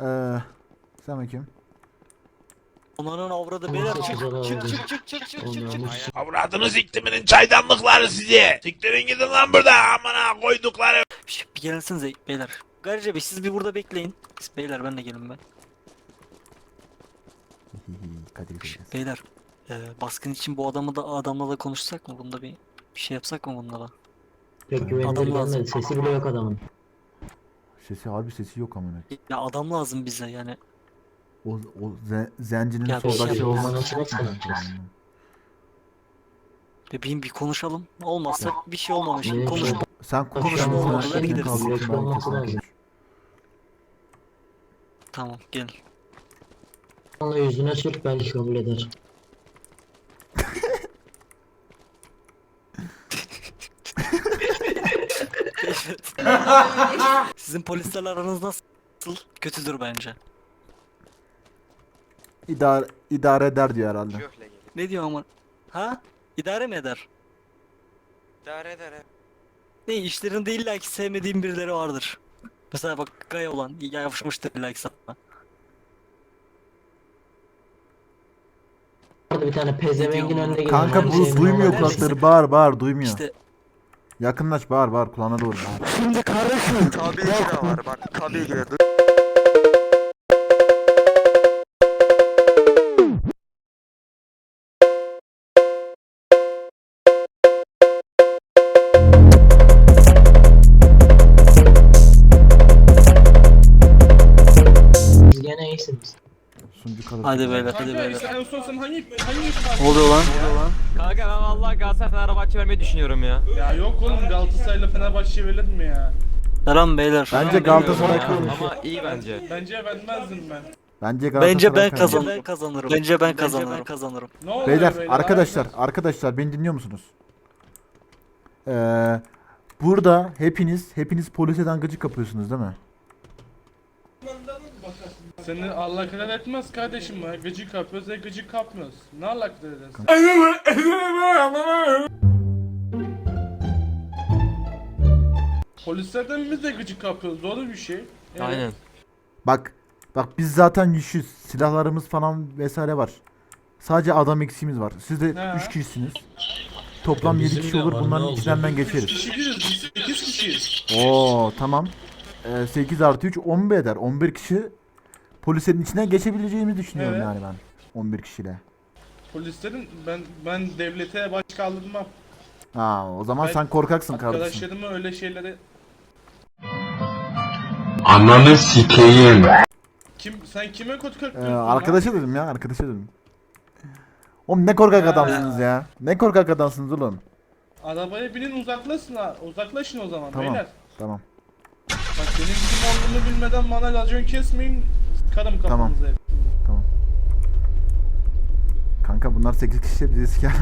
Ee, Selamünaleyküm. Onların avradı beyler çık çık çık çık çık çık çık çık. Avradını siktiminin çaydanlıkları sizi. Siktirin gidin lan burada amına koydukları. Şş, bir gelsinize beyler. Garice Bey siz bir burada bekleyin. Siz beyler ben de gelin ben. Kadir Bey. beyler e, baskın için bu adamı da adamla da konuşsak mı? Bunda bir bir şey yapsak mı bununla da? Pek güvenilir Adam lazım. gelmedi. Sesi bile yok adamın. Sesi harbi sesi yok amına. Ya adam lazım bize yani. O, o ze, zencinin Ya bir soldaki şey olmanı olmanı nasıl yapacağız? Bebeğim bir konuşalım. Olmazsa bir şey olmamış. Ne Konuş. şey? Sen Konuşma olmadı. ben gideriz. Konuşma lazım. Tamam gel. Onunla yüzüne sür belki kabul eder. Sizin polislerle aranız nasıl? Kötüdür bence. İdare, idare eder diyor herhalde. Ne diyor ama? Ha? İdare mi eder? İdare eder he. Ne işlerinde illa ki sevmediğim birileri vardır. Mesela bak Gaya olan yapışmıştır illa ki sana. Orada bir tane pezevengin önünde geliyor. Kanka bu sevmiyorum duymuyor kulakları. Bağır bağır duymuyor. İşte Yakınlaş bağır bağır kulağına doğru. bağır. şimdi kardeşim. Tabii ki de var bak tabii ki de. Siz gene iyisiniz. Sunucu kalır. Hadi beyler hadi beyler. En son sen hangi hangi Ne oluyor lan? Kanka ben vallahi Galatasaray Fenerbahçe vermeyi düşünüyorum ya. Ya yok oğlum Galatasaray'la Fenerbahçe verilir mi ya? Selam beyler. Bence Galatasaray Ama- kazanır. Ama iyi bence. Bence vermezdim ben. Bence Galatasaray Bence ben kazanır. kazanırım. kazanırım. Bence ben kazanırım. ben kazanırım. Ne oluyor Beyler arkadaşlar arkadaşlar beni dinliyor musunuz? Ee, burada hepiniz hepiniz poliseden gıcık kapıyorsunuz değil mi? Seni Allah kadar etmez kardeşim ya. Gıcık kapıyoruz ya gıcık kapmıyoruz. Ne Allah kadar edersin? Polislerden biz de gıcık kapıyoruz. Doğru bir şey. Yani Aynen. Bak bak biz zaten güçlüyüz. Silahlarımız falan vesaire var. Sadece adam eksiğimiz var. Siz de He. 3 kişisiniz. Toplam Ya 7 bizim kişi de olur. var, Bunların içinden ben geçeriz. kişi biz 8 kişiyiz. Oo tamam. Ee, 8 artı 3 11 eder. 11 kişi polislerin içinden geçebileceğimi düşünüyorum Evet. yani ben. 11 kişiyle. Polislerin ben ben devlete baş kaldırmam. Ha o zaman Ben- sen korkaksın kardeşim. Arkadaşlarımı öyle şeylere Ananı sikeyim. kim sen kime kötü Ee, kötü arkadaşa dedim ya arkadaşa dedim. Oğlum ne korkak Ha. adamsınız ya. Ne korkak adamsınız oğlum. Arabaya binin uzaklaşın ha. Uzaklaşın o zaman Tamam. beyler. Tamam. Bak benim kim olduğunu bilmeden bana racon kesmeyin. Karım Tamam. kafanıza hep. Tamam. Kanka bunlar 8 kişi bizi siker.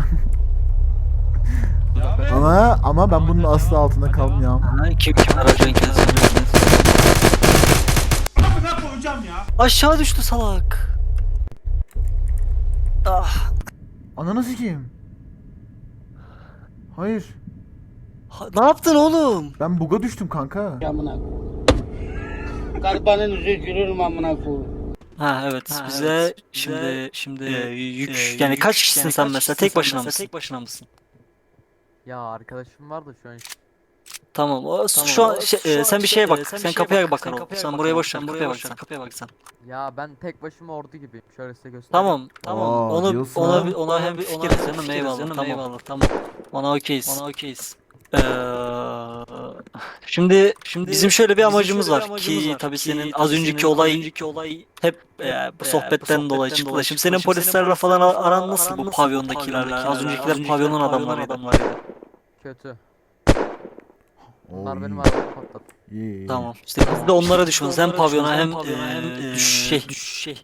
Ya ama ama ben bunun asla altında kalmayacağım. Ha, kim kim aracın kesin. Aşağı düştü salak. Ah. Ananı sikeyim. Hayır. Ha- ne yaptın oğlum? Ben buga düştüm kanka. amına koyayım. Garibanın yüzü gülür amına koyayım. Ha evet Ha, bize evet, şimdi şimdi e, yük e, yani yük- kaç kişisin yani sen kaç mesela tek başına mısın? tek başına mısın? Ya arkadaşım var da şu an Tamam. O, Tamam, şu an şey, şu e, sen bir şey, şeye e, bak. sen kapıya bak, bakar sen Sen buraya boş ver. buraya Kapıya bak sen. Kapıya bak sen. ya ben tek başıma ordu gibiyim. Şöyle size göstereyim. Tamam. Tamam. Oo, onu diyorsun ona ha. bir ona hem canım eyvallah. Tamam. Eyvallah. Tamam. Ona okeyiz. Ona okeyiz. Ee, şimdi şimdi bizim şöyle bir amacımız var ki tabii senin az önceki olay önceki olay hep e, bu sohbetten dolayı çıktı. da. Şimdi senin polislerle falan aran nasıl bu pavyondakilerle? Az öncekiler pavyonun adamlarıydı. Kötü. Oy, Bunlar benim arabamı patlattı. iyi, iyi. Tamam. İşte biz de onlara düşmanız. Hem pavyona hem e, şey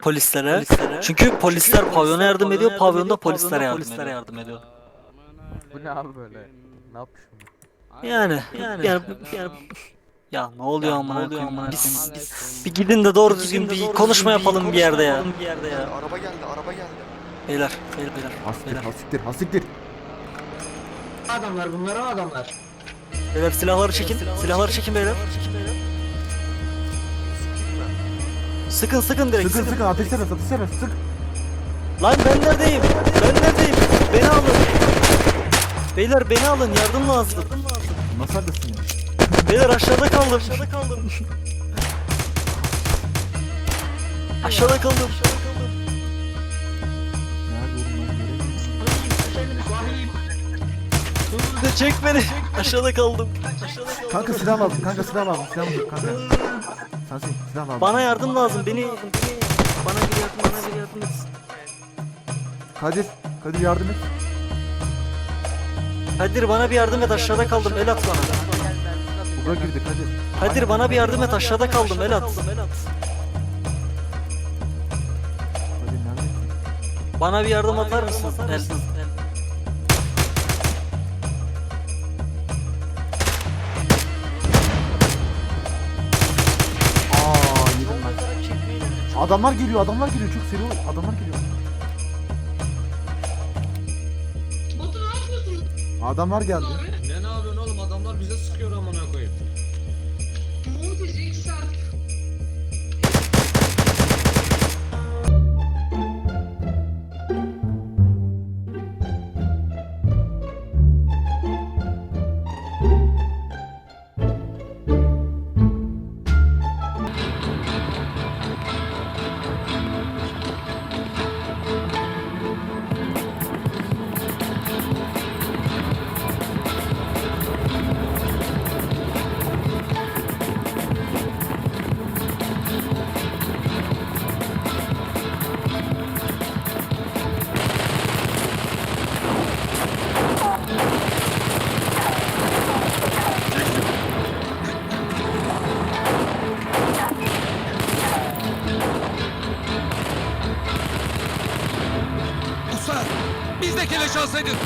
polislere. Çünkü polisler pavyona yardım ediyor, pavyonda polislere yardım ediyor. Bu ne abi böyle? Ne yapmış bunlar? Yani yani yani, yani ya ne oluyor amına koyayım? Biz, biz bir gidin de doğru düzgün bir konuşma yapalım bir yerde ya. Bir yerde ya. Araba geldi araba geldi. Beyler, beyler, beyler. Hastiktir Beyler, hastiktir hastiktir. Adamlar bunlar o adamlar. beyler silahları çekin. Silahları çekin beyler. Sıkın sıkın direkt Sıkın sıkın. ateşlere ateşlere sık. Lan ben neredeyim? Ben neredeyim? Beni alın. Beyler beni alın yardım lazım. Nasıl ya? Beyler aşağıda kaldım. Aşağıda kaldım. Aşağıda kaldım. Nerede oğlum ben göremiyorum. De çek beni. Aşağıda kaldım. Aşağıda kaldım. Kanka silah lazım kanka silah lazım silah lazım kanka. Sensin silah lazım. Bana yardım lazım. Beni bana bir yardım, bana bir yardım etsin. Kadir Kadir yardım et. Kadir bana bir yardım et aşağıda kaldım el at bana. Buga girdi Kadir. Kadir bana bir yardım et aşağıda kaldım el at. Nerede? Bana bir yardım atar mısın? El. Aa yedim ben. Adamlar geliyor adamlar geliyor çok seri ol- adamlar geliyor. Adamlar geldi. Ne ne yapıyorsun oğlum adamlar bize sıkıyor amına koyayım. Usta biz de keleş alsaydık.